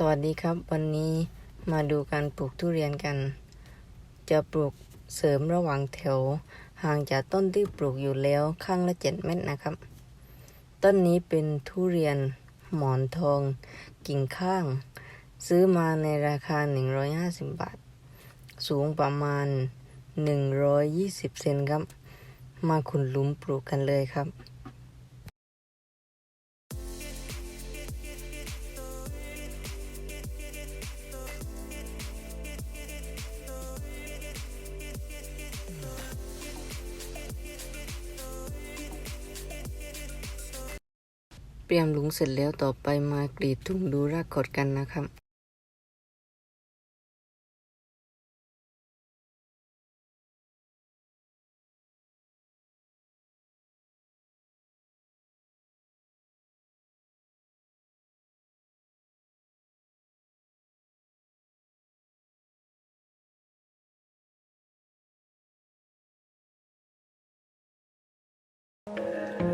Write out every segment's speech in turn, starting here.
สวัสดีครับ วันนี้มาดูการปลูกทุเรียนกัน จะปลูกเสริมระหว่างแถว ห่างจากต้นที่ปลูกอยู่แล้วข้างละเจ็ดเม็ดนะครับ ต้นนี้เป็นทุเรียนหมอนทอง กิ่งข้าง ซื้อมาในราคา 150 บาท สูงประมาณ 120 เซนครับ มาขุดหลุมปลูกกันเลยครับ เตรียมหลุมเสร็จแล้วต่อไปมากรีดถุงดูรากกดกันนะครับ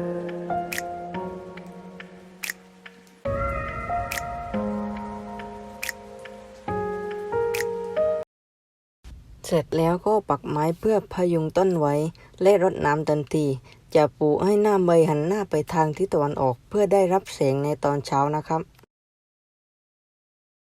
ร็จแล้วก็ปักไม้เพื่อพยุงต้นไว้ และรดน้ำทันที จะปลูกให้หน้าใบหันหน้าไปทางทิศตะวันออกเพื่อได้รับแสงในตอนเช้านะครับ